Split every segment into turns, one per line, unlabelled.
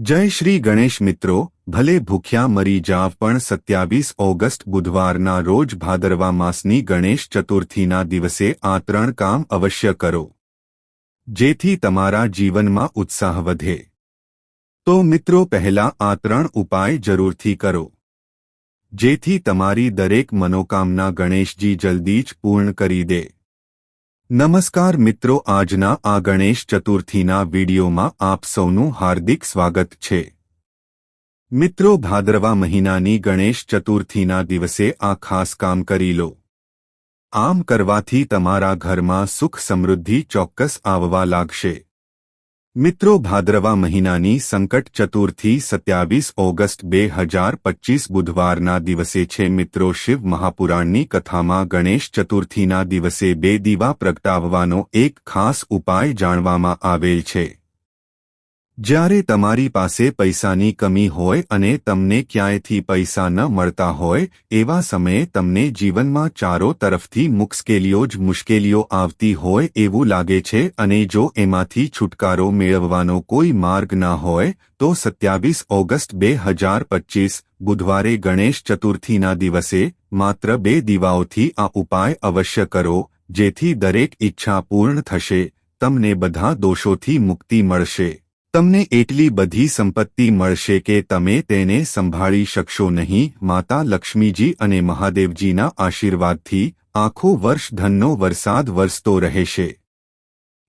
જય શ્રી ગણેશ મિત્રો, ભલે ભૂખ્યા મરી જાવ પણ સત્યાવીસ ઓગસ્ટ બુધવારના રોજ ભાદરવા માસની ગણેશ ચતુર્થીના દિવસે આ ત્રણ કામ અવશ્ય કરો. જેથી તમારા જીવનમાં ઉત્સાહ વધે. તો મિત્રો પહેલા આ ત્રણ ઉપાય જરૂરથી કરો. જેથી તમારી દરેક મનોકામના ગણેશજી જલ્દી જ પૂર્ણ કરી દે. નમસ્કાર મિત્રો, આજના આ ગણેશ ચતુર્થીના વિડીયોમાં આપ સૌનું હાર્દિક સ્વાગત છે. મિત્રો, ભાદરવા મહિનાની ગણેશ ચતુર્થીના દિવસે આ ખાસ કામ કરી લો. આમ કરવાથી તમારા ઘરમાં સુખ સમૃદ્ધિ ચોક્કસ આવવા લાગશે. મિત્રો ભાદ્રવા મહિનાની સંકટ ચતુર્થી સત્યાવીસ ઓગસ્ટ બે હજાર પચીસ બુધવારના દિવસે છે. મિત્રો શિવ મહાપુરાણની કથામાં ગણેશ ચતુર્થીના દિવસે બે દીવા પ્રગટાવવાનો એક ખાસ ઉપાય જાણવામાં આવેલ છે. જ્યારે તમારી પાસે પૈસાની કમી હોય અને તમને ક્યાંયથી પૈસા ન મળતા હોય, એવા સમયે તમને જીવનમાં ચારો તરફથી મુશ્કેલીઓ જ મુશ્કેલીઓ આવતી હોય એવું લાગે છે અને જો એમાંથી છુટકારો મેળવવાનો કોઈ માર્ગ ના હોય, તો સત્યાવીસ ઓગસ્ટ બે હજાર પચીસ, બુધવારે ગણેશ ચતુર્થીના દિવસે, માત્ર બે દીવાઓથી આ ઉપાય અવશ્ય કરો, જેથી દરેક ઈચ્છા પૂર્ણ થશે, તમને બધા દોષોથી મુક્તિ મળશે. તમને એટલી બધી સંપત્તિ મળશે કે તમે તેને સંભાળી શકશો નહીં. માતા લક્ષ્મીજી અને મહાદેવજીના આશીર્વાદથી આખું વર્ષ ધનનો વરસાદ વરસતો રહેશે.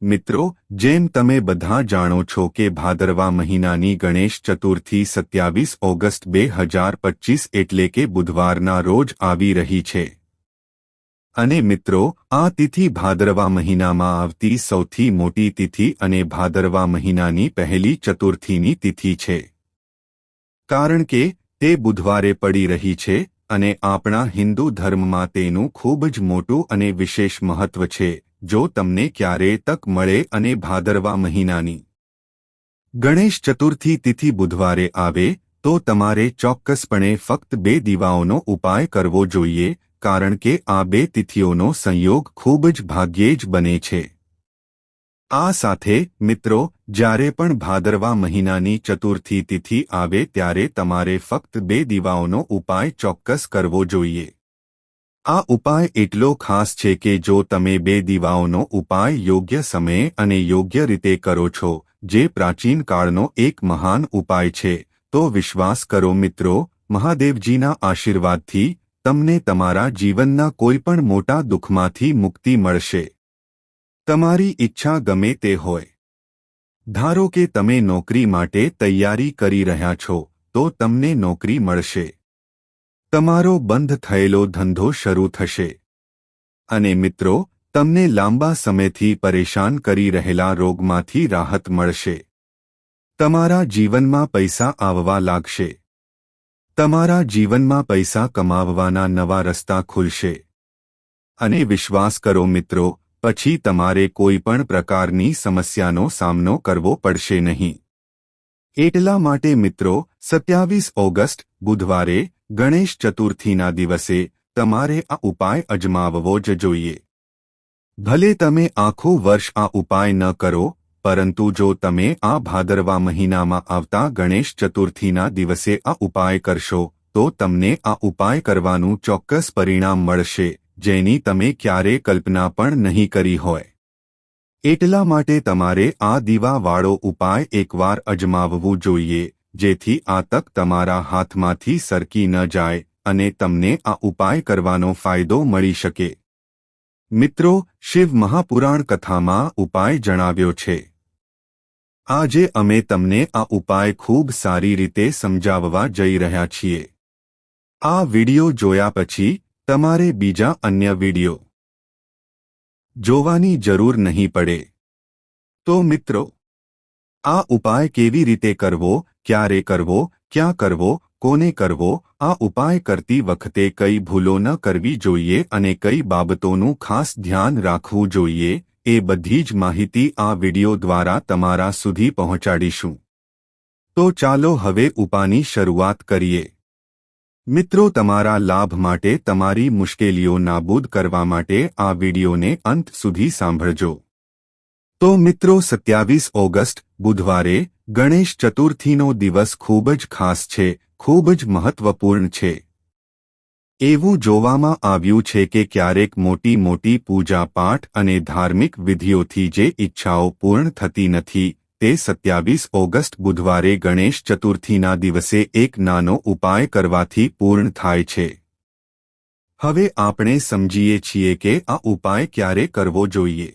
મિત્રો, જેમ તમે બધા જાણો છો કે ભાદરવા મહિનાની ગણેશ ચતુર્થી સત્યાવીસ ઓગસ્ટ બે હજાર પચીસ એટલે કે બુધવારના રોજ આવી રહી છે. અને મિત્રો, આ તિથિ ભાદરવા મહિનામાં આવતી સૌથી મોટી તિથિ અને ભાદરવા મહિનાની પહેલી ચતુર્થીની તિથિ છે. કારણ કે, તે બુધવારે પડી રહી છે અને આપણા હિન્દુ ધર્મમાં તેનું ખૂબ જ મોટું અને વિશેષ મહત્વ છે, જો તમને ક્યારે તક મળે અને ભાદરવા મહિનાની ગણેશ ચતુર્થી તિથિ બુધવારે આવે, તો તમારે ચોક્કસપણે ફક્ત બે દીવાઓનો ઉપાય કરવો જોઈએ કારણ કે આ બે તિથિઓનો સંયોગ ખૂબ જ ભાગ્યે જ બને છે. આ સાથે, મિત્રો, જ્યારે પણ ભાદરવા મહિનાની ચતુર્થી તિથિ આવે ત્યારે તમારે ફક્ત બે દીવાઓનો ઉપાય ચોક્કસ કરવો જોઈએ. આ ઉપાય એટલો ખાસ છે કે જો તમે બે દીવાઓનો ઉપાય યોગ્ય સમયે અને યોગ્ય રીતે કરો છો, જે પ્રાચીન કાળનો એક મહાન ઉપાય છે, તો વિશ્વાસ કરો મિત્રો, મહાદેવજીના આશીર્વાદથી તમને તમારા જીવનના કોઈપણ મોટા દુઃખમાંથી મુક્તિ મળશે. તમારી ઈચ્છા ગમે તે હોય. ધારો કે તમે નોકરી માટે તૈયારી કરી રહ્યા છો, તો તમને નોકરી મળશે. તમારો બંધ થયેલો ધંધો શરૂ થશે. અને મિત્રો, તમને લાંબા સમયથી પરેશાન કરી રહેલા રોગમાંથી રાહત મળશે. તમારા જીવનમાં પૈસા આવવા લાગશે. તમારા જીવનમાં પૈસા કમાવવાના નવા રસ્તા ખુલશે. અને વિશ્વાસ કરો મિત્રો, પછી તમારે કોઈ પણ પ્રકારની સમસ્યાનો સામનો કરવો પડશે નહીં. એટલા માટે મિત્રો, સત્યાવીસ ઓગસ્ટ, બુધવારે, ગણેશ ચતુર્થીના દિવસે, તમારે આ ઉપાય અજમાવવો જ જોઈએ. ભલે તમે આખું વર્ષ આ ઉપાય ન કરો પરંતુ જો તમે આ ભાદરવા મહિનામાં આવતા ગણેશ ચતુર્થીના દિવસે આ ઉપાય કરશો, તો તમને આ ઉપાય કરવાનું ચોક્કસ પરિણામ મળશે, જેની તમે ક્યારે કલ્પના પણ નહીં કરી હોય. એટલા માટે તમારે આ દીવાવાળો ઉપાય એકવાર અજમાવવું જોઈએ, જેથી આ તક તમારા હાથમાંથી સરકી ન જાય અને તમને આ ઉપાય કરવાનો ફાયદો મળી શકે. મિત્રો, શિવ મહાપુરાણ કથામાં ઉપાય જણાવ્યો છે. આજે અમે તમને આ ઉપાય ખૂબ સારી રીતે સમજાવવા જઈ રહ્યા છીએ. આ વિડિયો જોયા પછી તમારે બીજા અન્ય વિડિયો જોવાની જરૂર નહીં પડે. તો મિત્રો, આ ઉપાય કેવી રીતે કરવો, ક્યારે કરવો, ક્યાં કરવો, કોને કરવો, આ ઉપાય કરતી વખતે કઈ ભૂલો ન કરવી જોઈએ અને કઈ બાબતોનું ખાસ ધ્યાન રાખવું જોઈએ એ બધી જ માહિતી આ વિડિયો દ્વારા તમારા સુધી પહોંચાડીશું. તો ચાલો હવે ઉપાની શરૂઆત કરીએ. મિત્રો, તમારા લાભ માટે તમારી મુશ્કેલીઓ નાબૂદ કરવા માટે આ વિડિયોને અંત સુધી સાંભળજો. તો મિત્રો, સત્યાવીસ ઓગસ્ટ, બુધવારે ગણેશ ચતુર્થીનો દિવસ ખૂબ જ ખાસ છે, ખૂબ જ મહત્વપૂર્ણ છે. એવું જોવામાં આવ્યું છે કે ક્યારેક મોટી મોટી પૂજા પાઠ અને ધાર્મિક વિધિઓથી જે ઈચ્છાઓ પૂર્ણ થતી નથી, તે સત્યાવીસ ઓગસ્ટ બુધવારે ગણેશ ચતુર્થીના દિવસે એક નાનો ઉપાય કરવાથી પૂર્ણ થાય છે. હવે આપણે સમજીએ છીએ કે આ ઉપાય ક્યારે કરવો જોઈએ.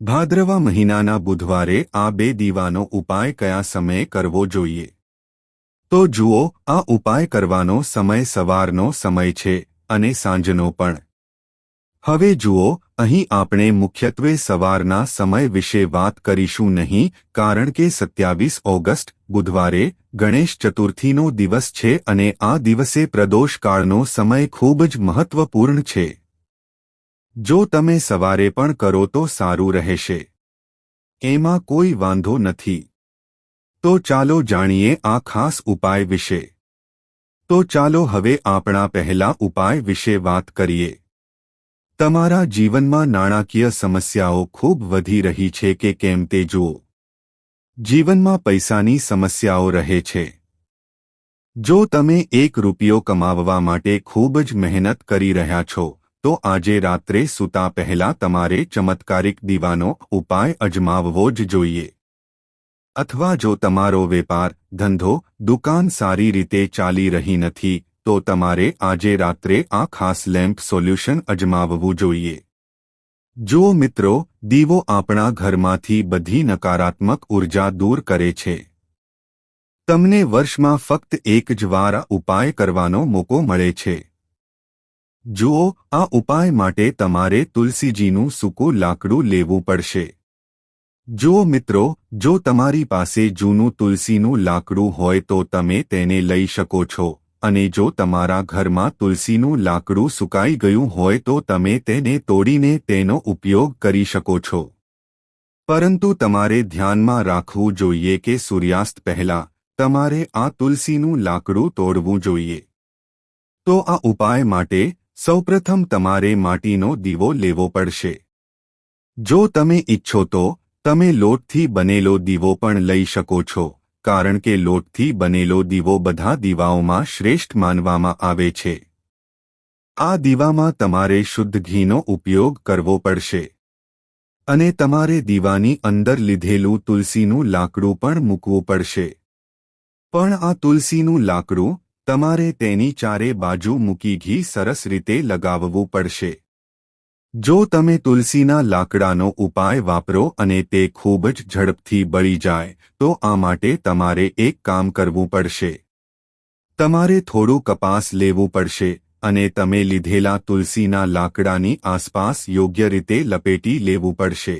ભાદ્રવા મહિનાના બુધવારે આ બે દીવાનો ઉપાય કયા સમયે કરવો જોઈએ? તો જુઓ, આ ઉપાય કરવાનો સમય સવારનો સમય છે અને સાંજનો પણ. હવે જુઓ, અહીં આપણે મુખ્યત્વે સવારના સમય વિશે વાત કરીશું નહીં, કારણ કે સત્યાવીસ ઓગસ્ટ, બુધવારે, ગણેશ ચતુર્થીનો દિવસ છે અને આ દિવસે પ્રદોષકાળનો સમય ખૂબ જ મહત્વપૂર્ણ છે. જો તમે સવારે પણ કરો તો સારું રહેશે. એમાં કોઈ વાંધો નથી. તો ચાલો જાણીએ આ ખાસ ઉપાય વિશે. તો ચાલો હવે આપણા પહેલા ઉપાય વિશે વાત કરીએ. તમારા જીવનમાં નાણાકીય સમસ્યાઓ ખૂબ વધી રહી છે કે કેમ તે જુઓ. જીવનમાં પૈસાની સમસ્યાઓ રહે છે. જો તમે એક રૂપિયો કમાવવા માટે ખૂબ જ મહેનત કરી રહ્યા છો, તો આજે રાત્રે સૂતા પહેલા તમારે ચમત્કારિક દીવાનો ઉપાય અજમાવવો જ જોઈએ. અથવા જો તમારો વેપાર, ધંધો, દુકાન સારી રીતે ચાલી રહી નથી, તો તમારે આજે રાત્રે આ ખાસ લેમ્પ સોલ્યુશન અજમાવવું જોઈએ. જો મિત્રો, દીવો આપણા ઘરમાંથી બધી નકારાત્મક ઊર્જા દૂર કરે છે. તમને વર્ષમાં ફક્ત એક જ વાર ઉપાય કરવાનો મોકો મળે છે. જુઓ, આ ઉપાય માટે તમારે તુલસીજીનું સૂકું લાકડું લેવું પડશે. જો મિત્રો, જો તમારી પાસે જૂનું તુલસીનું લાકડું હોય તો તમે તેને લઈ શકો છો. અને જો તમારા ઘરમાં તુલસીનું લાકડું સુકાઈ ગયું હોય તો તમે તેને તોડીને તેનો ઉપયોગ કરી શકો છો. પરંતુ તમારે ધ્યાનમાં રાખવું જોઈએ કે સૂર્યાસ્ત પહેલા તમારે આ તુલસીનું લાકડું તોડવું જોઈએ. તો આ ઉપાય માટે સૌપ્રથમ તમારે માટીનો દીવો લેવો પડશે. જો તમે ઈચ્છો તો તમે લોટથી બનેલો દીવો પણ લઈ શકો છો, કારણ કે લોટથી બનેલો દીવો બધા દીવાઓમાં શ્રેષ્ઠ માનવામાં આવે છે. આ દીવામાં તમારે શુદ્ધ ઘીનો ઉપયોગ કરવો પડશે. અને તમારે દીવાની અંદર લીધેલું તુલસીનું લાકડું પણ મૂકવું પડશે. પણ આ તુલસીનું લાકડું તમારે તેની ચારે બાજુ મૂકી ઘી સરસ રીતે લગાવવું પડશે. જો તમે તુલસીના લાકડાનો ઉપાય વાપરો અને તે ખૂબ જ ઝડપથી બળી જાય, તો આ માટે તમારે એક કામ કરવું પડશે. તમારે થોડું કપાસ લેવું પડશે અને તમે લીધેલા તુલસીના લાકડાની આસપાસ યોગ્ય રીતે લપેટી લેવું પડશે.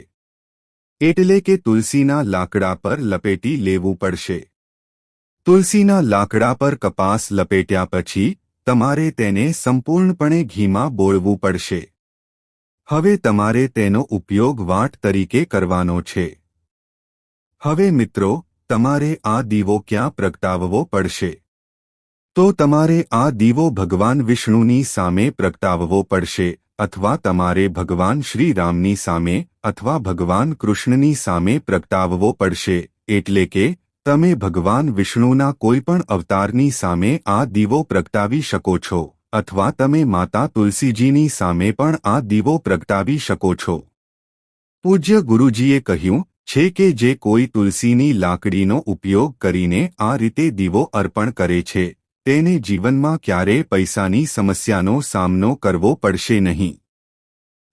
એટલે કે તુલસીના લાકડા પર લપેટી લેવું પડશે. તુલસીના લાકડા પર કપાસ લપેટ્યા પછી, તમારે તેને સંપૂર્ણપણે ઘીમાં બોળવું પડશે. હવે તમારે તેનો ઉપયોગ વાટ તરીકે કરવાનો છે. હવે મિત્રો, તમારે આ દીવો ક્યાં પ્રગટાવવો પડશે? તો તમારે આ દીવો ભગવાન વિષ્ણુની સામે પ્રગટાવવો પડશે, અથવા તમારે ભગવાન શ્રીરામની સામે, અથવા ભગવાન કૃષ્ણની સામે પ્રગટાવવો પડશે, એટલે કે, તમે ભગવાન વિષ્ણુના કોઈપણ અવતારની સામે આ દીવો પ્રગટાવી શકો છો. અથવા તમે માતા તુલસીજીની સામે પણ આ દીવો પ્રગટાવી શકો છો. પૂજ્ય ગુરુજીએ કહ્યું, છે કે જે કોઈ તુલસીની લાકડીનો ઉપયોગ કરીને આ રીતે દીવો અર્પણ કરે છે, તેને જીવનમાં ક્યારે પૈસાની સમસ્યાનો સામનો કરવો પડશે નહીં.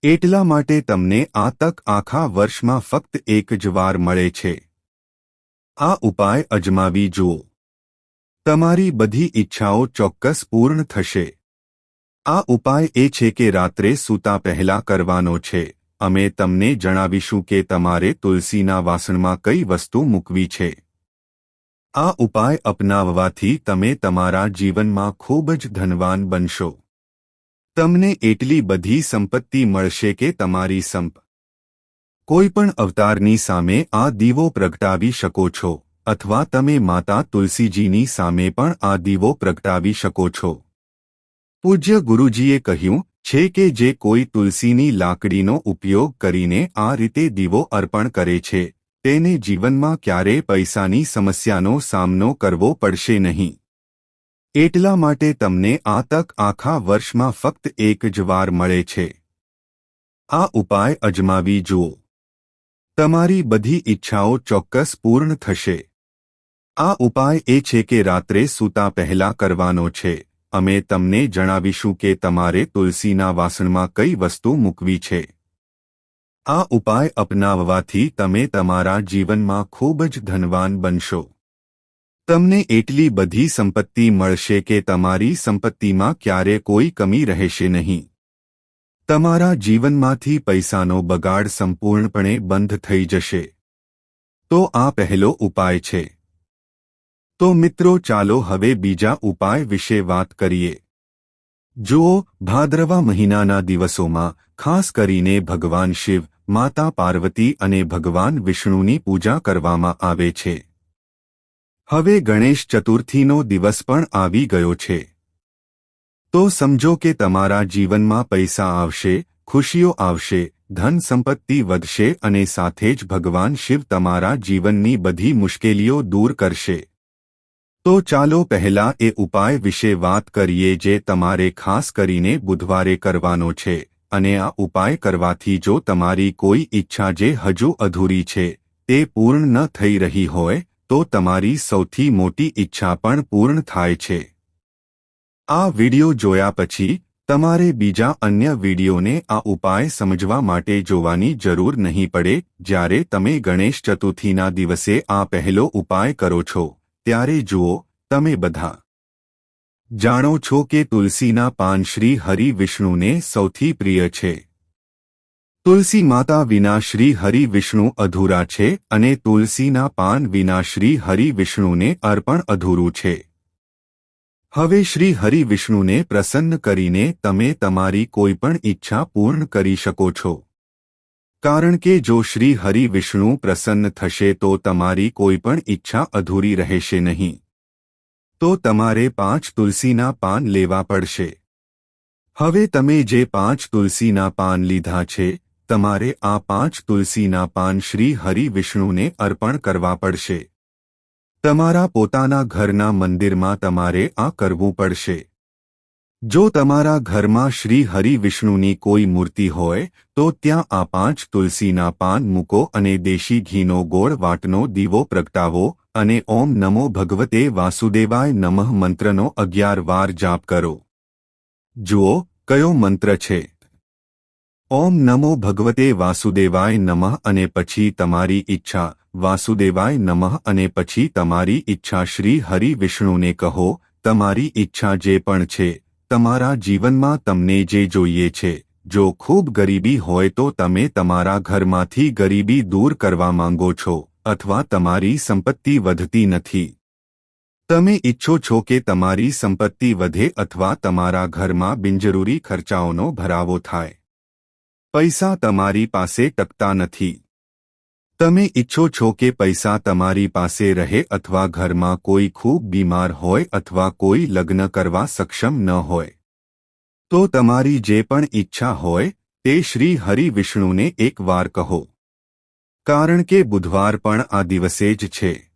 એટલા માટે તમને આ તક આખા વર્ષમાં ફક્ત એક જ વાર મળે છે. આ ઉપાય અજમાવી જુઓ. તમારી બધી ઈચ્છાઓ ચોક્કસ પૂર્ણ થશે. આ ઉપાય એ છે કે રાત્રે સૂતા પહેલા કરવાનો છે. અમે તમને જણાવીશું કે તમારે તુલસીના વાસણમાં કઈ વસ્તુ મૂકવી છે. આ ઉપાય અપનાવવાથી તમે તમારા જીવનમાં ખૂબ જ ધનવાન બનશો. તમને એટલી બધી સંપત્તિ મળશે કે તમારી સંપ કોઈપણ અવતારની સામે આ દીવો પ્રગટાવી શકો છો, અથવા તમે માતા તુલસીજીની સામે પણ આ દીવો પ્રગટાવી શકો છો. પૂજ્ય ગુરુજીએ કહ્યું, છે કે જે કોઈ તુલસીની લાકડીનો ઉપયોગ કરીને આ રીતે દીવો અર્પણ કરે છે, તેને જીવનમાં ક્યારેય પૈસાની સમસ્યાનો સામનો કરવો પડશે નહીં. એટલા માટે તમને આ તક આખા વર્ષમાં ફક્ત એક જ વાર મળે છે. આ ઉપાય અજમાવી જુઓ. તમારી બધી ઈચ્છાઓ ચોક્કસ પૂર્ણ થશે. આ ઉપાય એ છે કે રાત્રે સૂતા પહેલા કરવાનો છે. અમે તમને જણાવીશું કે તમારે તુલસીના વાસણમાં કઈ વસ્તુ મૂકવી છે. આ ઉપાય અપનાવવાથી તમે તમારા જીવનમાં ખૂબ જ ધનવાન બનશો. તમને એટલી બધી સંપત્તિ મળશે કે તમારી સંપત્તિમાં ક્યારે કોઈ કમી રહેશે નહીં. તમારા જીવનમાંથી પૈસાનો બગાડ સંપૂર્ણપણે બંધ થઈ જશે. તો આ પહેલો ઉપાય છે. તો મિત્રો ચાલો હવે બીજા ઉપાય વિશે વાત કરીએ. જુઓ, ભાદ્રવા મહિનાના દિવસોમાં, ખાસ કરીને ભગવાન શિવ, માતા પાર્વતી અને ભગવાન વિષ્ણુની પૂજા કરવામાં આવે છે. હવે ગણેશ ચતુર્થીનો દિવસ પણ આવી ગયો છે. તો સમજો કે તમારા જીવનમાં પૈસા આવશે, ખુશીઓ આવશે, ધન સંપત્તિ વધશે અને સાથે જ ભગવાન શિવ તમારા જીવનની બધી મુશ્કેલીઓ દૂર કરશે. તો ચાલો પહેલા એ ઉપાય વિશે વાત કરીએ જે તમારે ખાસ કરીને બુધવારે કરવાનો છે, અને આ ઉપાય કરવાથી જો તમારી કોઈ ઈચ્છા જે હજુ અધૂરી છે, તે પૂર્ણ ન થઈ રહી હોય, તો તમારી સૌથી મોટી ઈચ્છા પણ પૂર્ણ થાય છે. આ વિડિયો જોયા પછી, તમારે બીજા અન્ય વિડિયોને આ ઉપાય સમજવા માટે જોવાની જરૂર નહીં પડે, જ્યારે તમે ગણેશ ચતુર્થીના દિવસે આ પહેલો ઉપાય કરો છો. ત્યારે જુઓ, તમે બધા. જાણો છો કે તુલસીના પાન શ્રી હરિ વિષ્ણુને સૌથી પ્રિય છે. તુલસી માતા વિના શ્રી હરિ વિષ્ણુ અધૂરા છે અને તુલસીના પાન વિના શ્રી હરિ વિષ્ણુને અર્પણ અધૂરું છે. હવે શ્રી હરિ વિષ્ણુને પ્રસન્ન કરીને તમે તમારી કોઈપણ ઈચ્છા પૂર્ણ કરી શકો છો. કારણ કે જો શ્રી હરિ વિષ્ણુ પ્રસન્ન થશે તો તમારી કોઈ પણ ઈચ્છા અધૂરી રહેશે નહીં. તો તમારે પાંચ તુલસીના પાન લેવા પડશે. હવે તમે જે પાંચ તુલસીના પાન લીધા છે, તમારે આ પાંચ તુલસીના પાન શ્રી હરિ વિષ્ણુને અર્પણ કરવા પડશે. તમારા પોતાના ઘરના મંદિરમાં તમારે આ કરવું પડશે. જો તમારા ઘરમાં શ્રી હરિ વિષ્ણુની કોઈ મૂર્તિ હોય, તો ત્યાં આ પાંચ તુલસીના પાન મૂકો અને દેશી ઘીનો ગોળ વાટનો દીવો પ્રગટાવો અને ઓમ નમો ભગવતે વાસુદેવાય નમઃ મંત્રનો અગિયાર વાર જાપ કરો. જુઓ, કયો મંત્ર છે. ઓમ નમો ભગવતે વાસુદેવાય નમઃ અને પછી તમારી ઈચ્છા, વાસુદેવાય નમઃ અને પછી તમારી ઈચ્છા શ્રી હરિ વિષ્ણુને કહો, તમારી ઈચ્છા જે પણ છે. તમારા જીવનમાં તમને જે જોઈએ છે, જો ખૂબ ગરીબી હોય તો તમે તમારા ઘરમાંથી ગરીબી દૂર કરવા માંગો છો, અથવા તમારી સંપત્તિ વધતી નથી. તમે ઈચ્છો છો કે તમારી સંપત્તિ વધે અથવા તમારા ઘરમાં બિનજરૂરી ખર્ચાઓનો ભરાવો થાય. પૈસા તમારી પાસે ટકતા નથી. તમે ઈચ્છો છો કે પૈસા તમારી પાસે રહે અથવા ઘરમાં કોઈ ખૂબ બીમાર હોય અથવા કોઈ લગ્ન કરવા સક્ષમ ન હોય. તો તમારી જે પણ ઈચ્છા હોય, તે શ્રી હરિ વિષ્ણુને એકવાર કહો. કારણ કે બુધવાર પણ આ દિવસે જ છે.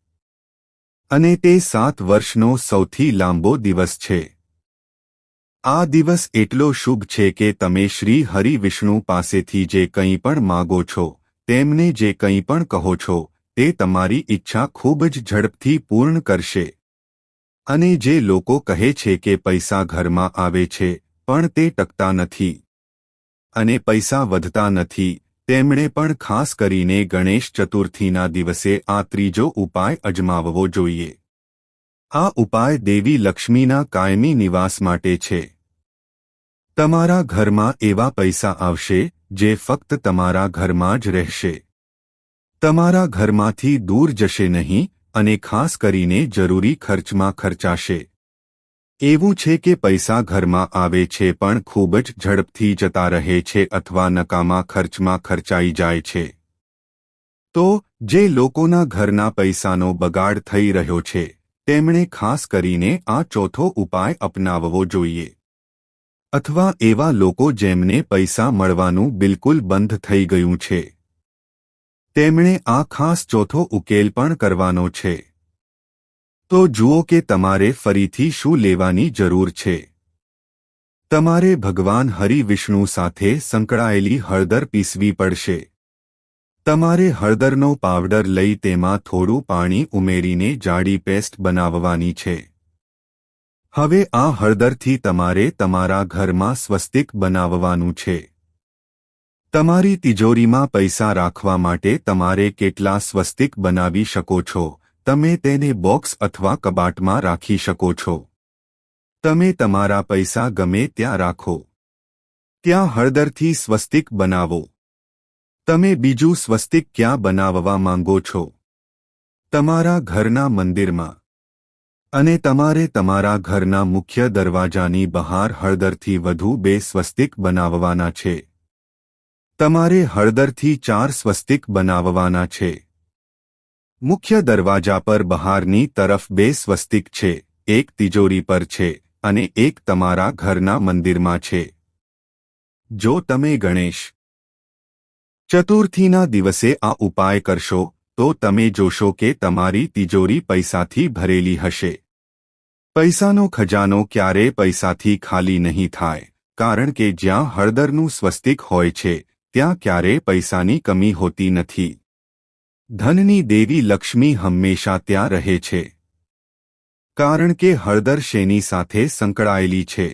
અને તે સાત વર્ષનો સૌથી લાંબો દિવસ છે. આ દિવસ એટલો શુભ છે કે તમે શ્રી હરિ વિષ્ણુ પાસેથી જે કંઈ પણ માગો છો તેમને જે કંઈ પણ કહો છો, તે તમારી ઈચ્છા ખૂબ જ ઝડપથી પૂર્ણ કરશે. અને જે લોકો કહે છે કે પૈસા ઘરમાં આવે છે, પણ તે ટકતા નથી. અને પૈસા વધતા નથી, તેમણે પણ ખાસ કરીને ગણેશ ચતુર્થીના દિવસે આ ત્રીજો ઉપાય અજમાવવો જોઈએ. આ ઉપાય દેવી લક્ષ્મીના કાયમી નિવાસ માટે છે. તમારા ઘરમાં એવા પૈસા આવશે જે ફક્ત તમારા ઘરમાં જ રહેશે. તમારા ઘરમાંથી દૂર જશે નહીં અને ખાસ કરીને જરૂરી ખર્ચમાં ખર્ચાશે. એવું છે કે પૈસા ઘરમાં આવે છે પણ ખૂબ જ ઝડપથી જતા રહે છે અથવા નકામા ખર્ચમાં ખર્ચાઈ જાય છે. તો, જે લોકોના ઘરના પૈસાનો બગાડ થઈ રહ્યો છે, તેમણે ખાસ કરીને આ ચોથો ઉપાય અપનાવવો જોઈએ. અથવા એવા લોકો જેમને પૈસા મળવાનું બિલકુલ બંધ થઈ ગયું છે. તેમણે આ ખાસ ચોથો ઉકેલ પણ કરવાનો છે. તો જુઓ કે તમારે ફરીથી શું લેવાની જરૂર છે. તમારે ભગવાન હરિ વિષ્ણુ સાથે સંકળાયેલી હળદર પીસવી પડશે. તમારે હળદરનો પાવડર લઈ તેમાં થોડું પાણી ઉમેરીને જાડી પેસ્ટ બનાવવાની છે. હવે આ હળદરથી તમારે તમારા ઘરમાં સ્વસ્તિક બનાવવાનું છે. તમારી તિજોરીમાં પૈસા રાખવા માટે તમારે કેટલા સ્વસ્તિક બનાવી શકો છો? તમે તેને બોક્સ અથવા કબાટમાં રાખી શકો છો. તમે તમારા પૈસા ગમે ત્યાં રાખો. ત્યાં હળદરથી સ્વસ્તિક બનાવો. તમે બીજું સ્વસ્તિક ક્યાં બનાવવા માંગો છો? તમારા ઘરના મંદિરમાં. અને તમારે તમારા ઘરના મુખ્ય દરવાજાની બહાર હળદરથી વધુ બે સ્વસ્તિક બનાવવાના છે. તમારે હળદરથી ચાર સ્વસ્તિક બનાવવાના છે. મુખ્ય દરવાજા પર બહારની તરફ બે સ્વસ્તિક છે, એક તિજોરી પર છે, અને એક તમારા ઘરના મંદિરમાં છે. જો તમે ગણેશ ચતુર્થીના દિવસે આ ઉપાય કરશો તો તમે જોશો કે તમારી તિજોરી પૈસાથી ભરેલી હશે. પૈસાનો ખજાનો ક્યારે પૈસાથી ખાલી નહીં થાય, કારણ કે જ્યાં હળદરનું સ્વસ્તિક હોય છે, ત્યાં ક્યારે પૈસાની કમી હોતી નથી. ધનની દેવી લક્ષ્મી હંમેશા ત્યાં રહે છે. કારણ કે હળદર શેની સાથે સંકળાયેલી છે.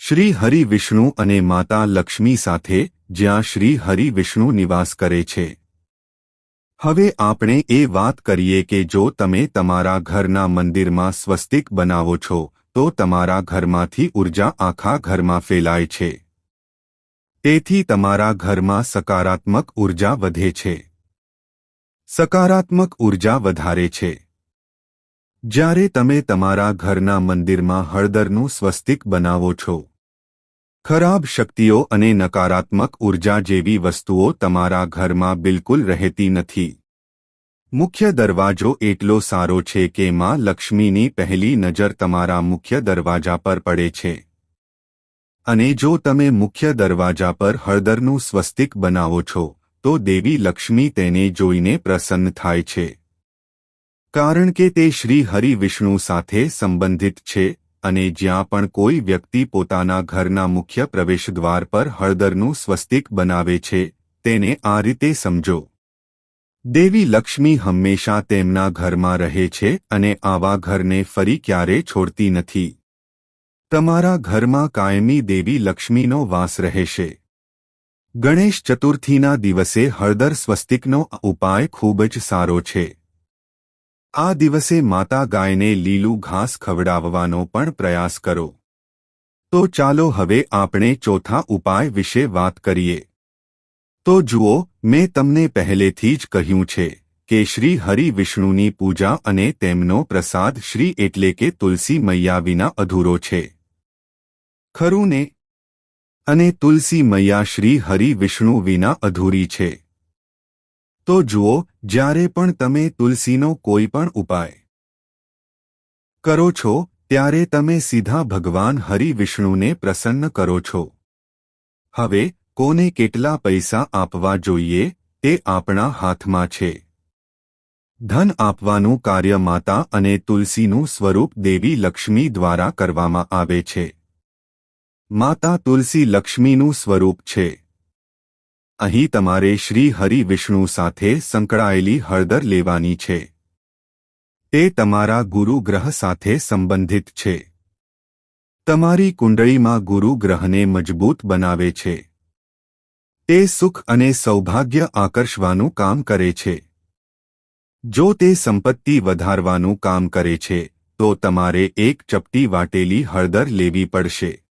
શ્રી હરિ વિષ્ણુ અને માતા લક્ષ્મી સાથે, જ્યાં શ્રી હરિ વિષ્ણુ નિવાસ કરે છે. હવે આપણે એ વાત કરીએ કે જો તમે તમારા ઘરના મંદિરમાં સ્વસ્તિક બનાવો છો, તો તમારા ઘરમાંથી ઊર્જા આખા ઘરમાં ફેલાય છે. તેથી તમારા ઘરમાં સકારાત્મક ઊર્જા વધે છે. સકારાત્મક ઊર્જા વધારે છે. જ્યારે તમે તમારા ઘરના મંદિરમાં હળદરનું સ્વસ્તિક બનાવો છો ખરાબ શક્તિઓ અને નકારાત્મક ઊર્જા જેવી વસ્તુઓ તમારા ઘરમાં બિલકુલ રહેતી નથી. મુખ્ય દરવાજો એટલો સારો છે કે માં લક્ષ્મીની પહેલી નજર તમારા મુખ્ય દરવાજા પર પડે છે. અને જો તમે મુખ્ય દરવાજા પર હળદરનું સ્વસ્તિક બનાવો છો, તો દેવી લક્ષ્મી તેને જોઈને પ્રસન્ન થાય છે. કારણ કે તે શ્રી હરિ વિષ્ણુ સાથે સંબંધિત છે અને જ્યાં પણ કોઈ વ્યક્તિ પોતાના ઘરના મુખ્ય પ્રવેશદ્વાર પર હળદરનું સ્વસ્તિક બનાવે છે, તેને આ રીતે સમજો. દેવી લક્ષ્મી હંમેશા તેમના ઘરમાં રહે છે અને આવા ઘરને ફરી ક્યારે છોડતી નથી. તમારા ઘરમાં કાયમી દેવી લક્ષ્મીનો વાસ રહેશે. ગણેશ ચતુર્થીના દિવસે હળદર સ્વસ્તિકનો ઉપાય ખૂબ જ સારો છે. આ દિવસે માતા ગાયને લીલું ઘાસ ખવડાવવાનો પણ પ્રયાસ કરો. તો ચાલો હવે આપણે ચોથા ઉપાય વિશે વાત કરીએ. તો જુઓ, મેં તમને પહેલેથી જ કહ્યું છે કે શ્રી હરિ વિષ્ણુની પૂજા અને તેમનો પ્રસાદ શ્રી એટલે કે તુલસી મૈયા વિના અધૂરો છે. ખરું ને? અને તુલસી મૈયા શ્રી હરિ વિષ્ણુ વિના અધૂરી છે. તો જુઓ, જ્યારે પણ તમે તુલસીનો કોઈ પણ ઉપાય કરો છો, ત્યારે તમે સીધા ભગવાન હરિ વિષ્ણુને પ્રસન્ન કરો છો. હવે, કોને કેટલા પૈસા આપવા જોઈએ, તે આપણા હાથમાં છે. ધન આપવાનું કાર્ય માતા અને તુલસીનું સ્વરૂપ દેવી લક્ષ્મી દ્વારા કરવામાં આવે છે. માતા તુલસી લક્ષ્મીનું સ્વરૂપ છે. અહીં તમારે શ્રી હરિ વિષ્ણુ સાથે સંકળાયેલી હળદર લેવાની છે. તે તમારા ગુરુ ગ્રહ સાથે સંબંધિત છે. તમારી કુંડળીમાં ગુરુ ગ્રહને મજબૂત બનાવે છે. તે સુખ અને સૌભાગ્ય આકર્ષવાનું કામ કરે છે. જો તે સંપત્તિ વધારવાનું કામ કરે છે, તો તમારે એક ચપટી વાટેલી હળદર લેવી પડશે.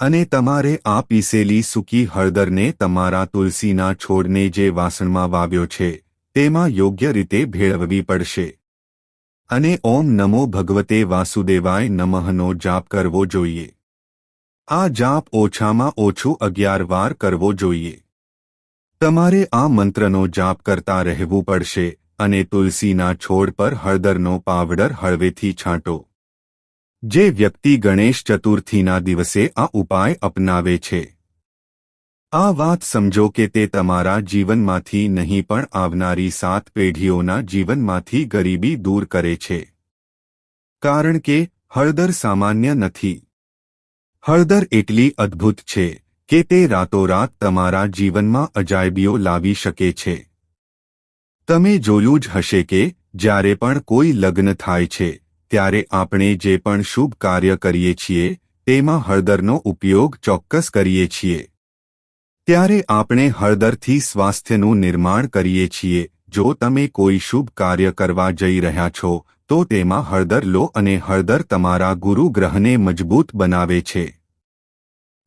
અને તમારે આ પીસેલી સૂકી હળદરને તમારા તુલસીના છોડને જે વાસણમાં વાવ્યો છે, તેમાં યોગ્ય રીતે ભેળવવી પડશે. અને ઓમ નમો ભગવતે વાસુદેવાય નમઃનો જાપ કરવો જોઈએ. આ જાપ ઓછામાં ઓછું અગિયાર વાર કરવો જોઈએ. તમારે આ મંત્રનો જાપ કરતા રહેવું પડશે અને તુલસીના છોડ પર હળદરનો પાવડર હળવેથી છાંટો. જે વ્યક્તિ ગણેશ ચતુર્થીના દિવસે આ ઉપાય અપનાવે છે. આ વાત સમજો કે તે તમારા જીવનમાંથી નહીં પણ આવનારી સાત પેઢીઓના જીવનમાંથી ગરીબી દૂર કરે છે. કારણ કે હળદર સામાન્ય નથી. હળદર એટલી અદ્ભુત છે કે તે રાતોરાત તમારા જીવનમાં અજાયબીઓ લાવી શકે છે. તમે જોયું જ હશે કે જ્યારે પણ કોઈ લગ્ન થાય છે ત્યારે આપણે જે પણ શુભ કાર્ય કરીએ છીએ, તેમાં હળદરનો ઉપયોગ ચોક્કસ કરીએ છીએ. ત્યારે આપણે હળદરથી સ્વાસ્થ્યનું નિર્માણ કરીએ છીએ. જો તમે કોઈ શુભ કાર્ય કરવા જઈ રહ્યા છો, તો તેમાં હળદર લો અને હળદર તમારા ગુરુ ગ્રહને મજબૂત બનાવે છે.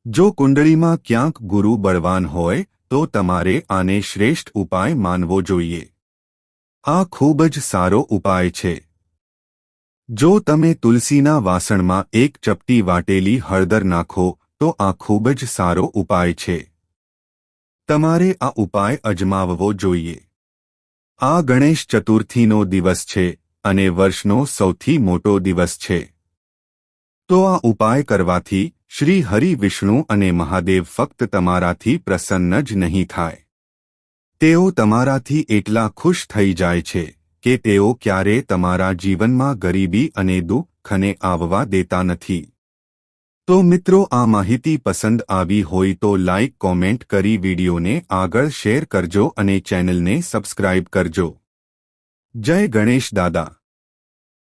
જો કુંડળીમાં ક્યાંક ગુરુ બળવાન હોય, તો તમારે આને શ્રેષ્ઠ ઉપાય માનવો જોઈએ. આ ખૂબ જ સારો ઉપાય છે. જો તમે તુલસીના વાસણમાં એક ચપટી વાટેલી હળદર નાખો, તો આ ખૂબ જ સારો ઉપાય છે. તમારે આ ઉપાય અજમાવવો જોઈએ. આ ગણેશ ચતુર્થીનો દિવસ છે અને વર્ષનો સૌથી મોટો દિવસ છે. તો આ ઉપાય કરવાથી શ્રી હરિ વિષ્ણુ અને મહાદેવ ફક્ત તમારાથી પ્રસન્ન જ નહીં થાય. તેઓ તમારાથી એટલા ખુશ થઈ જાય છે. કે તેઓ ક્યારે તમારા જીવનમાં ગરીબી અને દુઃખને આવવા દેતા નથી. તો મિત્રો, આ માહિતી પસંદ આવી હોય તો લાઇક કોમેન્ટ કરી વિડીયોને આગળ શેર કરજો અને ચેનલને સબસ્ક્રાઇબ કરજો. જય ગણેશ દાદા.